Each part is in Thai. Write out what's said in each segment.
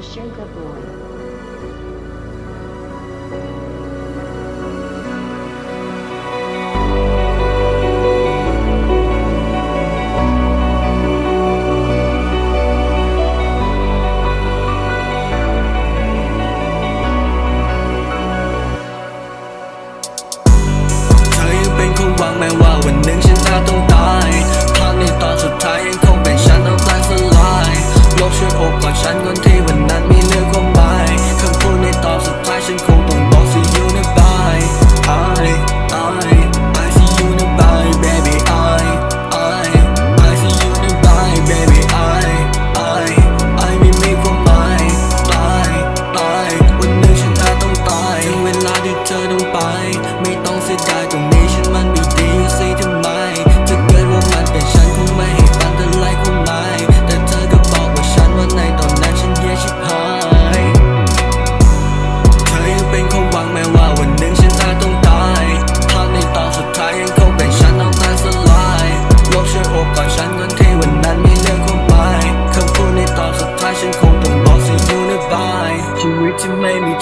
Sugar Boy. เธอเป็นความหวังแม้ว่าวันหนึ่งฉันอาจต้องตายภาพในตอนสุดท้ายยังคงเป็นฉันน้ำตาสลาย โลกช่วยโอบกอดฉันก่อนที่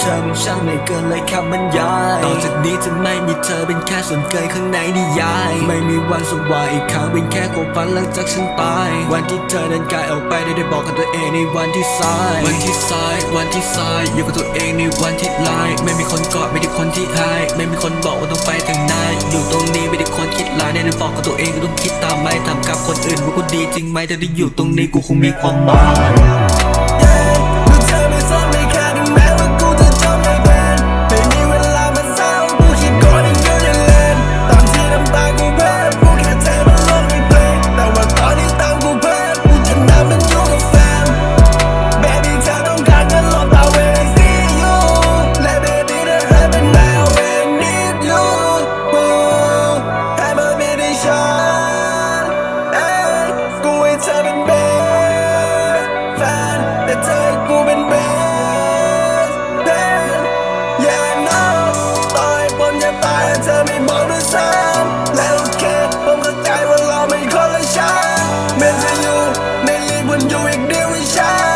เธอมันช่างไม่เกินเลยคำบรรยายต่อจากนี้จะไม่มีเธอเป็นแค่ส่วนเกินข้างในนิยาย ไม่มีวันสว่างอีกครั้งเป็นแค่ความฝันหลังจากฉันตาย วันที่เธอเดินกายออกไปได้ได้บอกกับตัวเองในวันที่สาย วันที่สาย วันที่สาย อยู่กับตัวเองในวันที่ลาย ไม่มีคนกอดไม่ได้คนที่หาย ไม่มีคนบอกว่าต้องไปทางไหนอยู่ตรงนี้ไม่ได้คนคิดลายได้ได้บอกกับตัวเองก็ต้องคิดตามไม่ทำกับคนอื่นว่ากูดีจริงไหมแต่ได้อยู่ตรงนี้กูคงมีความหมาย มองด้วยซ้ำและโอเคผมเข้าใจว่าเราไม่คนละชั้นเมื่อจะอยู่ในลีกวนอยู่อีกเดียววิชา